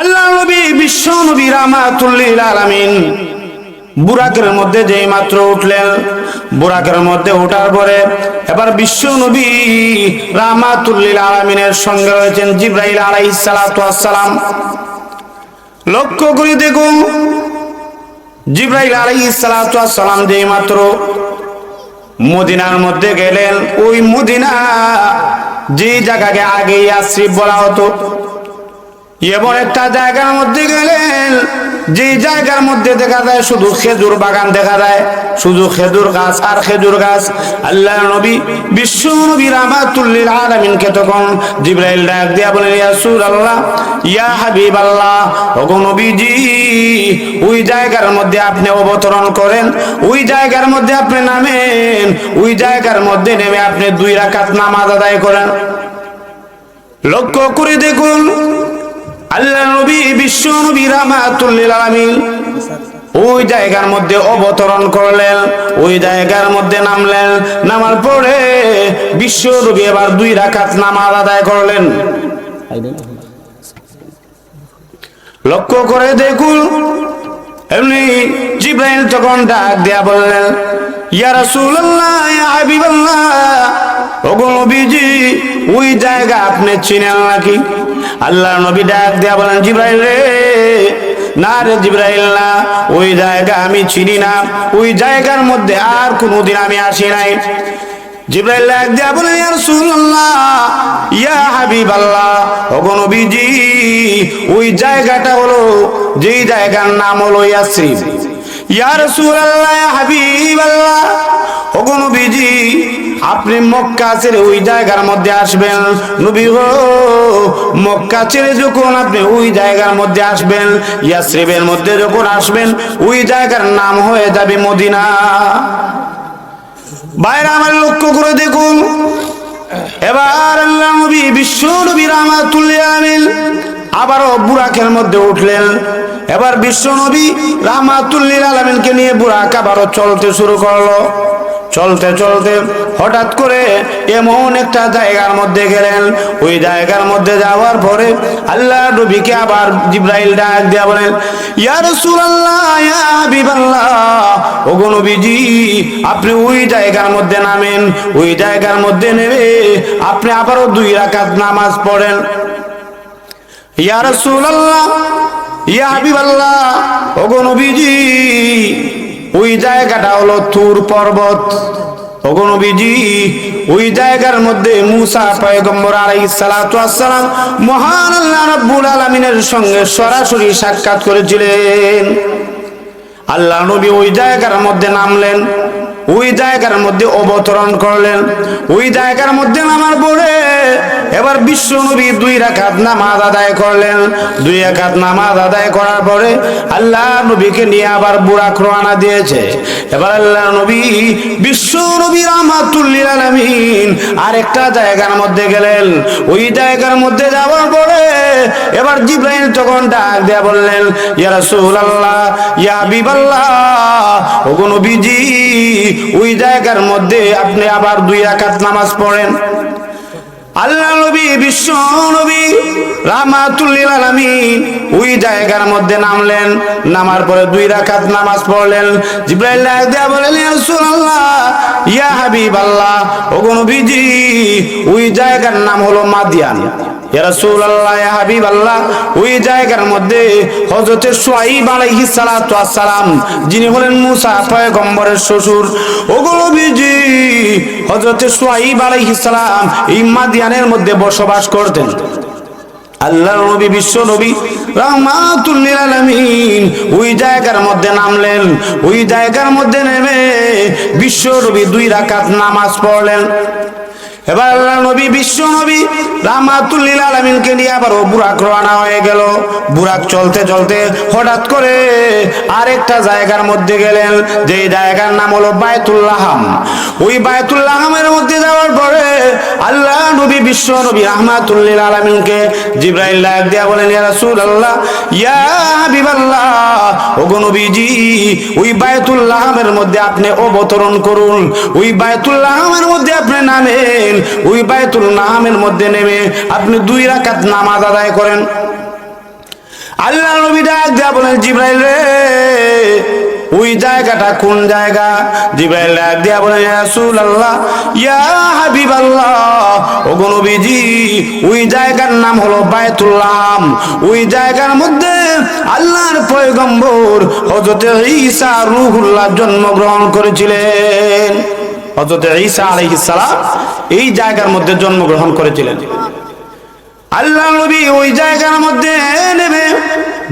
আল্লাহ নবী, বিশ্ব নবী রামাতুল্লিল আলামিন। বুরাকের মধ্যে যেই মাত্র উঠলেন, বুরাকের মধ্যে ওঠার পরে এবার বিশ্ব নবী রামাতুল্লিল আলামিনের সঙ্গে রয়েছেন জিব্রাইল আলাইহিস সালাতু ওয়াসসালাম লক্ষ্য করে দেখুন, জিব্রাইল আলাইহিস সালাতু ওয়াসসালাম যেই মাত্র মদিনার মধ্যে গেলেন। ওই মদিনা যে জায়গাকে আগেই আশ্রিপ বলা হতো। এমন একটা জায়গার মধ্যে গেলেন। যে জায়গার মধ্যে দেখা যায় শুধু খেজুর বাগান দেখা যায়। শুধু খেজুর গাছ আর খেজুর গাছ। আল্লাহ নবী, বিশ্ব নবী রামাতুল্লিল আলামিনকে তখন জিব্রাইল ডাক দিয়া বলেন ইয়া রাসূলুল্লাহ, ইয়া হাবিবাল্লাহ, ওগো নবীজি, ওই জায়গার মধ্যে আপনি অবতরণ করেন, ওই জায়গার মধ্যে আপনি নামেন, ওই জায়গার মধ্যে নেমে আপনি দুই রাকাত নামাজ আদায় করেন। লক্ষ্য করে দেখুন আল্লাহ নবী, বিশ্ব নবী রামাতুল্লিল আলামিন ওই জায়গার মধ্যে অবতরণ করলেন, ওই জায়গার মধ্যে নামলেন, নামার পরে বিশ্ব নবী এবার দুই রাকাত নামাজ আদায় করলেন। লক্ষ্য করে দেখুন, এমনি জিব্রাইল তখন ডাক দিয়া বললেন, ইয়া রাসূলুল্লাহ, ইয়া হাবিবাল্লাহ, ওগো নবীজি, ওই জায়গা আপনি চিনেন নাকি? আল্লাহ নবী ডাক দিয়া বলেন, জিব্রাইল রে, না রে জিব্রাইল না, ওই জায়গা আমি চিনি না, ওই জায়গার মধ্যে আর কোনোদিন আমি আসি নাই। জিব্রাইল ডাক দিয়া বলেন, ইয়া রাসূলুল্লাহ, ইয়া হাবিবাল্লাহ, ওগো নবীজি, ওই জায়গাটা হলো, যেই জায়গার নাম হলো ইয়াসরিব ইয়া রাসূলুল্লাহ, ইয়া হাবিবাল্লাহ, ওগো নবীজি আপনি মক্কা ছেড়ে ওই জায়গার মধ্যে আসবেন। নবী গো মক্কা ছেড়ে যখন আপনি ওই জায়গার মধ্যে আসবেন, ইয়াসরিবের মধ্যে যখন আসবেন, ওই জায়গার নাম হয়ে যাবে মদিনা। বাইরে আমার লক্ষ্য করে দেখুন। এবার আল্লাহ নবী, বিশ্ব নবী রামাতুল্লিল আমিন আবারও বুরাকের মধ্যে উঠলেন। এবার বিশ্ব নবী রামাতুল্লিল আলমিনকে নিয়ে বুরাক আবারও চলতে শুরু করল। চলতে চলতে হঠাৎ করে এমন একটা জায়গার মধ্যে গেলেন। ওই জায়গার মধ্যে যাওয়ার পরে আল্লাহ নবীকে আবার জিব্রাইল ডাক দিয়া বলেন, ইয়া ইয়া ওগো নবীজি, আপনি ওই জায়গার মধ্যে নামেন, ওই জায়গার মধ্যে নেমে আপনি আবারও দুই রাকাত নামাজ পড়েন। ইয়া রাসূলুল্লাহ, ইয়া হাবিবাল্লাহ, ওগো নবীজি ওই জায়গাটা হলো তুর পর্বত। ওগো ওই জায়গার মধ্যে মুসা পয়গম্বর ওয়াসসালাম মহান আল্লাহ রাব্বুল আলামিনের সঙ্গে সরাসরি সাক্ষাৎ করেছিলেন। আল্লাহ নবী ওই জায়গার মধ্যে নামলেন, ওই জায়গার মধ্যে অবতরণ করলেন, ওই জায়গার মধ্যে নামার পরে এবার বিশ্ব নবী দুই রাকাত নামাজ আদায় করলেন। দুই রাকাত নামাজ আদায় করার পরে আল্লাহ নবীকে নিয়ে আবার বুড়া রওনা দিয়েছে। এবার আল্লাহ নবী বিশ্ব নবী রাহমাতুল্লিল আলামিন আরেকটা জায়গার মধ্যে গেলেন। ওই জায়গার মধ্যে যাওয়ার পরে এবার জিব্রাইল তখন ডাক দেয়া বললেন, ইয়া রাসূলুল্লাহ, ইয়া হাবিবাল্লাহ, ওগো নবীজি, ওই জায়গার মধ্যে আপনি আবার দুই রাকাত নামাজ পড়েন। আল্লাহ নবী, বিশ্ব নবী রামাতুল্লিল ওই জায়গার মধ্যে নামলেন, নামার পরে দুই রাকাত নামাজ পড়লেন। জিব্রাইল দেয়া বলেন ইয়া রাসূলুল্লাহ, ইয়া হাবিবাল্লাহ, ওগো নবীজি, ওই জায়গার নাম হলো মাদিয়ান। ওই জায়গার মধ্যে যিনি হলেন শ্বশুর সালাম মাদিয়ানের মধ্যে বসবাস করতেন। আল্লাহ নবী, বিশ্ব নবী রহমাতুল্লিল ওই জায়গার মধ্যে নামলেন, ওই জায়গার মধ্যে নেমে বিশ্ব নবী দুই রাকাত নামাজ পড়লেন। এবার আল্লাহ নবী, বিশ্ব নবী রামাতুল্লিল আলমিনকে নিয়ে আবার ও বুরাক রওনা হয়ে গেল। বুরাক চলতে চলতে হঠাৎ করে আরেকটা জায়গার মধ্যে গেলেন। যে জায়গার নাম হলো বায়তুল্লাহাম ওই বায়তুল্লাহামের মধ্যে যাওয়ার পরে আল্লাহ নবী, বিশ্ব নবী রহমাতুল্লিল আলমিনকে জিব্রাইল ডাক দিয়া বলেন, ইয়া রাসূলুল্লাহ, ইয়া হাবিবাল্লাহ, ওগো নবীজি, ওই বায়তুল্লাহামের মধ্যে আপনি অবতরণ করুন। ওই বায়তুল্লাহামের মধ্যে আপনি নামেন ওই বায়তুল নামের মধ্যে নেমে আপনি দুই রাকাত নামাজ আদায় করেন। আল্লাহ নবী ডাক দেয়া বলেন, জিব্রাইল রে, ওই জায়গাটা কোন জায়গা? জিব্রাইল ডাক দেয়া বলেন রাসূলুল্লাহ, ইয়া হাবিবাল্লাহ। ওগো নবীজি, ওই জায়গার নাম হলো বায়তুল্লাহ ওই জায়গার মধ্যে আল্লাহর পয়গম্বর হযরত ঈসা রূহুল্লাহ জন্মগ্রহণ করেছিলেন। হযরত ঈসা আলাইহিস সালাম এই জায়গার মধ্যে জন্মগ্রহণ করেছিলেন। আল্লাহ নবী ওই জায়গার মধ্যে নেমে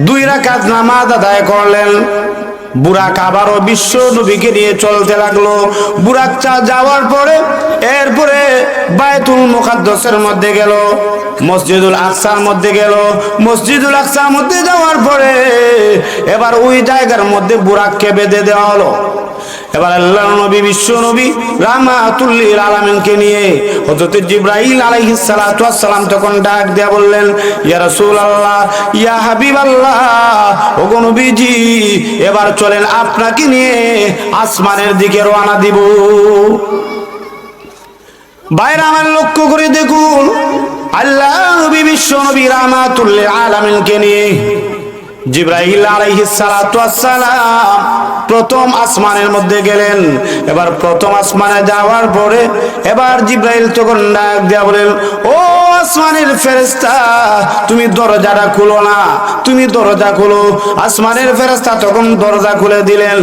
দুই রাকাত নামাজ আদায় করলেন। বুরাক আবারও বিশ্ব নবীকে নিয়ে চলতে লাগল। বুরাক চা যাওয়ার পরে এরপরে বায়তুল মুকাদ্দাসের মধ্যে গেল, মসজিদুল আকসার মধ্যে গেল। মসজিদুল আকসার মধ্যে যাওয়ার পরে এবার ওই জায়গার মধ্যে বুরাককে বেঁধে দেওয়া হলো। এবার আল্লাহ নবী, বিশ্ব নবী রাহমাতুল্লিল আলামিনকে নিয়ে হযরত জিবরাইল আলাইহিস সালাতু সালাম তখন ডাক দেয়া বললেন, ইয়া রাসূলুল্লাহ, ইয়া হাবিবাল্লাহ, ওগো নবীজি, এবার চলেন আপনাকে নিয়ে আসমানের দিকে রওনা দিব। বাইরে আমার লক্ষ্য করে দেখুন আল্লাহ নবী, বিশ্ব নবী রাহমাতুল্লিল আলামিনকে নিয়ে জিব্রাহিল সালাম প্রথম আসমানের মধ্যে গেলেন। এবার প্রথম আসমানে যাওয়ার পরে এবার জিব্রাইল তখন ডাক দেয়া বলেন, ও আসমানের ফেরেশতা, তুমি দরজাটা খুলো না, তুমি দরজা খুলো। আসমানের ফেরেশতা তখন দরজা খুলে দিলেন।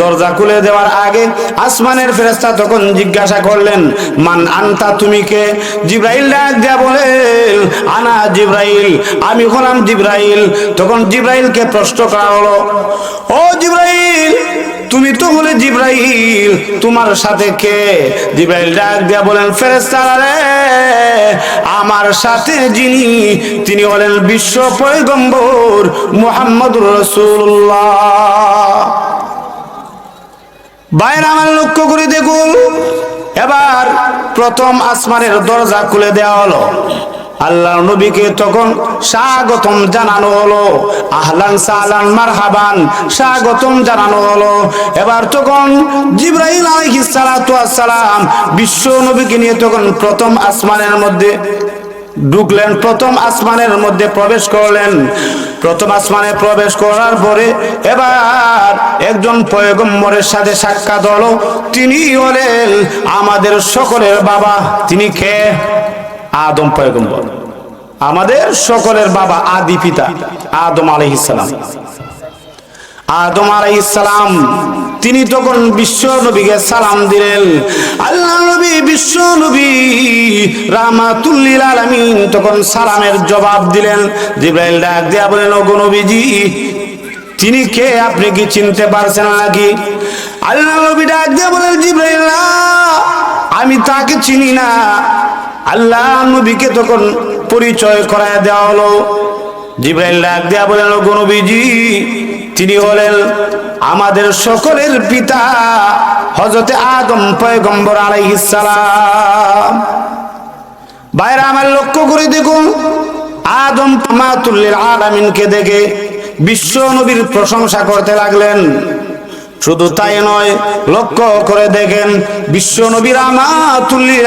দরজা খুলে দেওয়ার আগে আসমানের ফেরেশতা তখন জিজ্ঞাসা করলেন, মান আনতা, তুমি কে? জিব্রাইল ডাক দেয়া বলেন, আনা জিব্রাইল, আমি হলাম জিব্রাইল। তখন জিব্রাইলকে প্রশ্ন করা হলো, ও জিব্রাইল, তুমি তো হলে জিব্রাইল, তোমার সাথে কে? জিব্রাইল ডাক দিয়া বলেন, ফেরেশতারা রে, আমার সাথে যিনি, তিনি হলেন বিশ্ব পয়গম্বর মুহাম্মদুর রাসূলুল্লাহ। বাইরে আমার লক্ষ্য করে দেখুন, এবার প্রথম আসমানের দরজা খুলে দেওয়া হলো। আল্লাহ নবীকে তখন স্বাগতম জানানো হলো। আহলান সালান মারহাবান স্বাগতম জানানো হলো। এবার তখন জিব্রাইল আলাইহিস সালাতু সালাম বিশ্ব নবীকে নিয়ে তখন প্রথম আসমানের মধ্যে ঢুকলেন, প্রথম আসমানের মধ্যে প্রবেশ করলেন। প্রথম আসমানে প্রবেশ করার পরে এবার একজন পয়গম্বরের সাথে সাক্ষাৎ হলো। তিনি হলেন আমাদের সকলের বাবা। তিনি কে? আদম পয়গম্বর। আমাদের সকলের বাবা আদি পিতা আদম আলাইহিসসালাম আদম আলাইহিসসালাম তিনি তখন বিশ্ব নবীকে সালাম দিলেন। আল্লাহ নবী, বিশ্ব নবী রাহমাতুল্লিল আলামিন তখন সালামের জবাব দিলেন। জিব্রাইল ডাক দিয়া বলেন ওগো নবীজি, তিনি কে? আপনি কি চিনতে পারছেন নাকি? আল্লাহ নবী ডাক দিয়া বলেন জিব্রাইল আমি তাকে চিনি না। আল্লাহ নবীকে তখন পরিচয় করায় দেওয়া হলো। জিব্রাইল ডাক দেয়া বলেন ওগো নবীজি, তিনি হলেন আমাদের সকলের পিতা হজরতে আদম পয়গম্বর আলাইহিস সালাম। বাইরে আমার লক্ষ্য করে দেখুন, আদম মাতুল্লিল আলামিনকে দেখে বিশ্ব নবীর প্রশংসা করতে লাগলেন। শুধু তাই নয়, লক্ষ্য করে দেখেন, বিশ্ব নবীর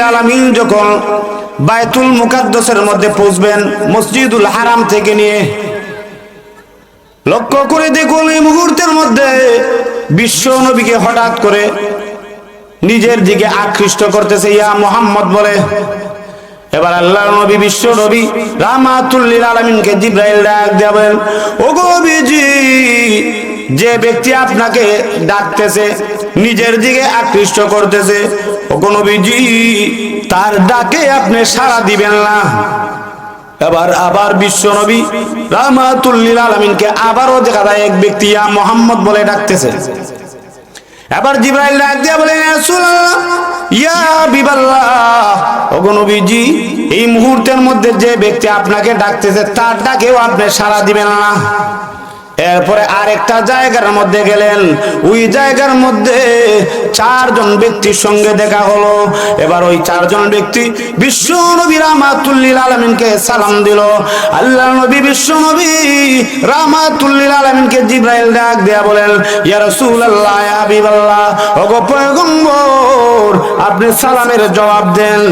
আলামিন যখন বায়তুল মুকাদ্দাসের মধ্যে পৌঁছবেন, মসজিদুল হারাম থেকে নিয়ে, লক্ষ্য করে দেখুন এই মুহূর্তের মধ্যে বিশ্ব নবীকে হঠাৎ করে নিজের দিকে আকৃষ্ট করতেছে, ইয়া মোহাম্মদ বলে। এবার আল্লাহ নবী, বিশ্ব নবী রামাতুল্লিল আলমিনকে জিব্রাইল ডাক দেবেন ও গবিজি যে ব্যক্তি আপনাকে ডাকতেছে, নিজের দিকে আকৃষ্ট করতেছে ও নবীজি তার ডাকে আপনি সাড়া দিবেন না। এবার আবার বিশ্ব নবী রামাতুল্লিল আলমিনকে আবারও দেখা যায়, এক ব্যক্তি, ইয়া মোহাম্মদ বলে ডাকতেছে। এবার জিব্রাইল ডাক দিয়া বলে, ইয়া হাবিবাল্লাহ। ওগো এই মুহূর্তের মধ্যে যে ব্যক্তি আপনাকে ডাকতেছে, তার ডাকেও আপনি সাড়া দিবেন না। এরপরে আরেকটা জায়গার মধ্যে গেলেন। ওই জায়গার মধ্যে চারজন ব্যক্তির সঙ্গে দেখা হলো। এবার ওই চারজন ব্যক্তি বিশ্ব নবী রামাতুল্লিল আলমিনকে সালাম দিল। আল্লাহ নবী বিশ্ব নবী রামাতুল্লিল আলমিনকে জিব্রাইল ডাক দেয়া বলেন, ইয়া রাসূলুল্লাহ, ইয়া হাবিবাল্লাহ, ওগো পয়গম্বর, আপনি সালামের জবাব দেন।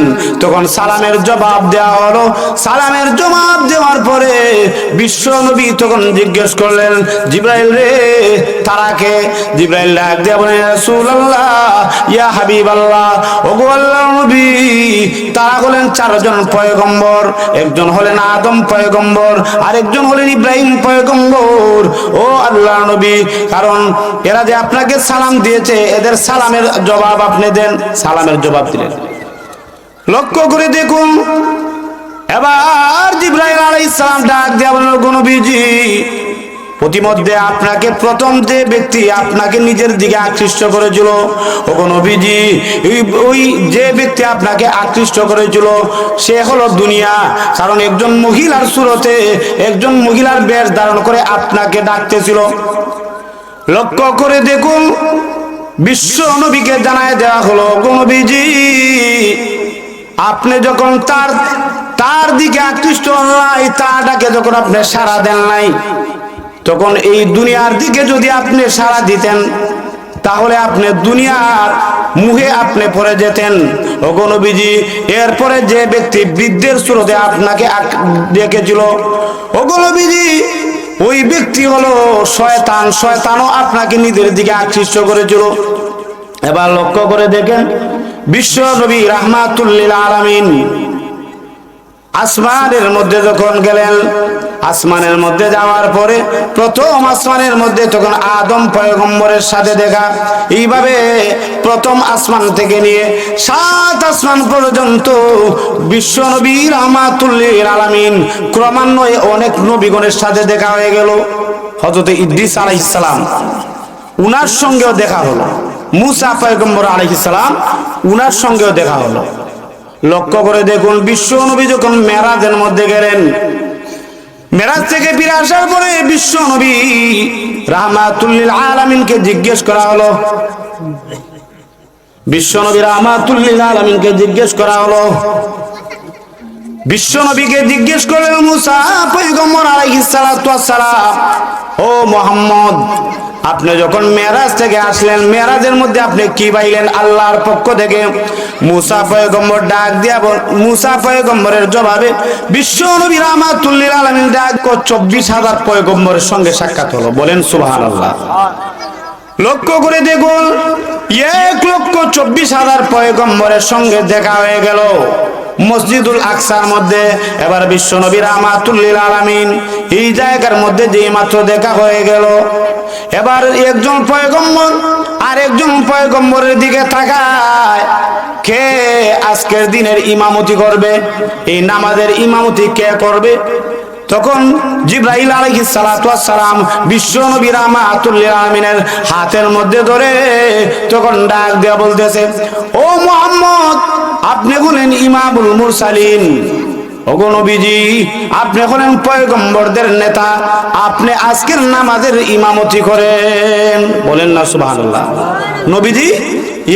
তখন সালামের জবাব দেওয়া হলো। সালামের জবাব দেওয়ার পরে বিশ্ব নবী তখন জিজ্ঞেস করলেন জিব্রাইল রে তারাকে জিব্রাইল ডাক দেয়া বলেন রাসূলুল্লাহ, ইয়া হাবিবাল্লাহ। ওগো আল্লাহর নবী, তারা হলেন চারজন পয়গম্বর। একজন হলেন আদম পয়গম্বর, আরেকজন হলেন ইব্রাহিম পয়গম্বর। ও আল্লাহ নবী, কারণ এরা যে আপনাকে সালাম দিয়েছে, এদের সালামের জবাব আপনি দেন, সালামের জবাব দিলেন। লক্ষ্য করে দেখুন, এবার জিব্রাইল আলাইহিস সালাম ডাক দেয়া বলেন, "ওগো নবীজি প্রতিমধ্যে আপনাকে প্রথম যে ব্যক্তি আপনাকে নিজের দিকে আকৃষ্ট করেছিল, ওগো নবীজি ওই- যে ব্যক্তি আপনাকে আকৃষ্ট করেছিল, সে হলো দুনিয়া। কারণ একজন মহিলার সুরতে, একজন মহিলার বেশ ধারণ করে আপনাকে ডাকতেছিল। লক্ষ্য করে দেখুন, বিশ্ব নবীকে জানায় দেওয়া হলো নবীজি, আপনি যখন তার তার দিকে আকৃষ্ট হন নাই তারটাকে যখন আপনি সারা দেন নাই তখন এই দুনিয়ার দিকে যদি আপনি সারা দিতেন, তাহলে আপনি দুনিয়ার মুহে আপনি পরে যেতেন। অগনবীজি এরপরে যে ব্যক্তি বৃদ্ধের স্রোতে আপনাকে ডেকেছিল অগনবীজি ওই ব্যক্তি হলো শয়তান। শয়তানও আপনাকে নিজের দিকে আকৃষ্ট করেছিল। এবার লক্ষ্য করে দেখেন, বিশ্ব নবী রাহমাতুল্লিল আলামিন আসমানের মধ্যে যখন গেলেন আসমানের মধ্যে যাওয়ার পরে প্রথম আসমানের মধ্যে তখন আদম পয়গম্বরের সাথে দেখা। এইভাবে প্রথম আসমান থেকে নিয়ে সাত আসমান পর্যন্ত বিশ্ব নবী রহমাতুল্লিল আলামিন ক্রমান্বয়ে অনেক নবীগণের সাথে দেখা হয়ে গেল। হজরত ইদ্রিস আলাইহিস সালাম, উনার সঙ্গেও দেখা হলো। মুসা পয়গম্বর আলাইহিস সালাম, উনার সঙ্গেও দেখা হলো। লক্ষ্য করে দেখুন, বিশ্ব নবী যখন মেরাজের মধ্যে গেলেন মেরাজ থেকে ফিরে আসার পরে বিশ্ব নবী রাহমাতুল্লিল আলামিনকে জিজ্ঞেস করা হলো। বিশ্ব নবী রাহমাতুল্লিল আলামিনকে জিজ্ঞেস করা হলো। বিশ্ব নবীকে জিজ্ঞেস করলেন, মুসা, পয়গম্বর আলাইহিস সালাতু ওয়াস সালাম ও মোহাম্মদ, আপনি যখন মেরাজ থেকে আসলেন মেরাজের মধ্যে আপনি কি পাইলেন? আল্লাহর পক্ষ থেকে মুসা পয়গম্বর ডাক দিয়া মুসা পয়গম্বরের জবাবে বিশ্ব নবী রাহমাতুল্লিল আলামিন ডাক চব্বিশ হাজার পয়গম্বরের সঙ্গে সাক্ষাৎ হলো। বলেন, সুবহানাল্লাহ। লক্ষ্য করে দেখুন, এক লক্ষ চব্বিশ হাজার পয়গম্বরের সঙ্গে দেখা হয়ে গেল। মসজিদুল আকসার মধ্যে এবার বিশ্ব নবী রামাতুল্লিল আলামিন এই জায়গার মধ্যে যে মাত্র দেখা হয়ে গেল। এবার একজন পয়গম্বর আর একজন পয়গম্বরের দিকে তাকায়। কে আজকের দিনের ইমামতি করবে? এই নামাজের ইমামতি কে করবে? তখন সালাতু ওয়াস সালাম বিশ্ব নবী রাহমাতুল্লিল আলামিনের হাতের মধ্যে ধরে তখন ডাক দেয়া বলতেছে, ও মুহাম্মদ আপনি হলেন ইমামুল মুরসালিন। নবীজি, আপনি হলেন পয়গম্বরদের নেতা। আপনি আজকের নামাজের ইমামতি করেন। বলেন না, সুবহানাল্লাহ। নবীজি,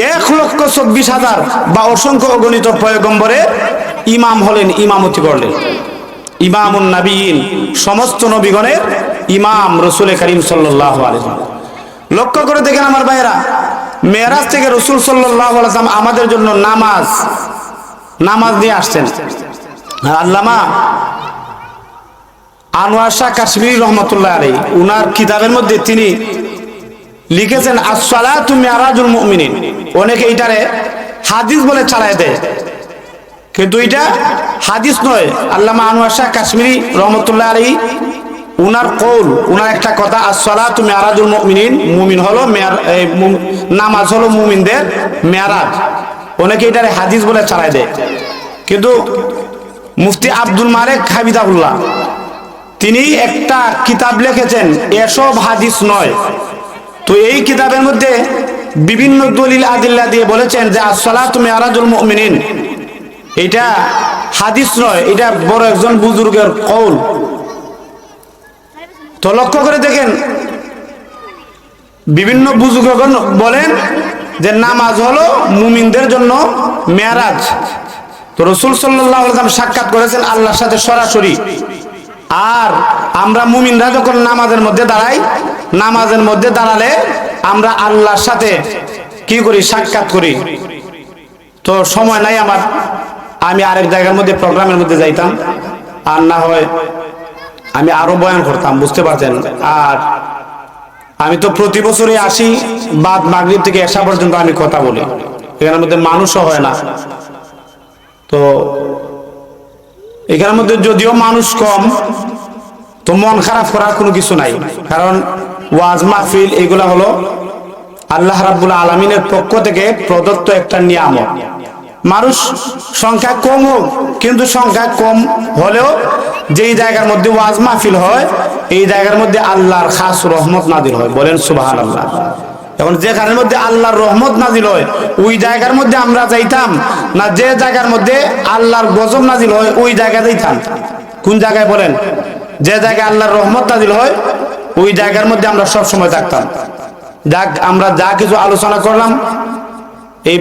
এক লক্ষ চব্বিশ হাজার বা অসংখ্য অগণিত পয়গম্বরের ইমাম হলেন, ইমামতি করলেন। ইমামুন নাবিয়িন, সমস্ত নবীগণের ইমাম রসুল করিম সাল্লাহ লক্ষ্য করে দেখেন আমার ভাইয়েরা মেয়েরাজ থেকে রসুল আলাইসালাম আমাদের জন্য নামাজ নামাজ নিয়ে আসছেন। আল্লামা আনোয়ার শাহ কাশ্মীর রহমতুল্লাহ আলী উনার কিতাবের মধ্যে তিনি লিখেছেন আসসালা তুমি আরাজুল মুমিনিন। অনেকে এইটারে হাদিস বলে চালায় দেয়। কিন্তু এটা হাদিস নয়। আল্লামা আনোয়ার শাহ কাশ্মীরি রহমতুল্লাহ আলী উনার কৌল, উনার একটা কথা আসসালা তুমি আরাজুল মুমিনিন, মুমিন হলো মেয়ার নামাজ হলো মুমিনদের মেয়ারাজ। অনেকে এটারে হাদিস বলে চালায় দেয়। কিন্তু মুফতি আব্দুল মারেক হাবিদাউল্লাহ তিনি একটা কিতাব লিখেছেন, এসব হাদিস নয়। তো এই কিতাবের মধ্যে বিভিন্ন দলিল আদিল্লা দিয়ে বলেছেন যে আসসালা তুমি আরাজুল মুমিনিন, এটা হাদিস নয়, এটা বড় একজন বুজুর্গের কৌল। তো লক্ষ্য করে দেখেন। বিভিন্ন বুজুর্গগণ বলেন যে নামাজ হলো মুমিনদের জন্য মেয়ারাজ। তো রসুল সাল্লাহ সাক্ষাৎ করেছেন আল্লাহর সাথে সরাসরি। আর আমরা মুমিনরা যখন নামাজের মধ্যে দাঁড়াই, নামাজের মধ্যে দাঁড়ালে আমরা আল্লাহর সাথে কি করি? সাক্ষাৎ করি। তো সময় নাই আমার। আমি আরেক জায়গার মধ্যে, প্রোগ্রামের মধ্যে যাইতাম। আর না হয় আমি আরও বয়ান করতাম, বুঝতে পারছেন? আর আমি তো প্রতি বছরই আসি, বাদ মাগরিব থেকে এসা পর্যন্ত আমি কথা বলি। এখানের মধ্যে মানুষও হয় না। তো এখানের মধ্যে যদিও মানুষ কম, তো মন খারাপ করার কোনো কিছু নাই। কারণ ওয়াজ মাহফিল এগুলা হলো আল্লাহ রাব্বুল আলমিনের পক্ষ থেকে প্রদত্ত একটা নিয়ামত। মানুষ সংখ্যা কম হোক, কিন্তু সংখ্যা কম হলেও যেই জায়গার মধ্যে ওয়াজ মাহফিল হয়, এই জায়গার মধ্যে আল্লাহর খাস রহমত নাজিল হয়। বলেন সুবাহান আল্লাহ এখন যেখানের মধ্যে আল্লাহর রহমত নাজিল হয়, ওই জায়গার মধ্যে আমরা যাইতাম না যে জায়গার মধ্যে আল্লাহর গজব নাজিল হয়, ওই জায়গা যাইতাম। কোন জায়গায় বলেন? যে জায়গায় আল্লাহর রহমত নাজিল হয়, ওই জায়গার মধ্যে আমরা সব সময় থাকতাম। যাক, আমরা যা কিছু আলোচনা করলাম, এই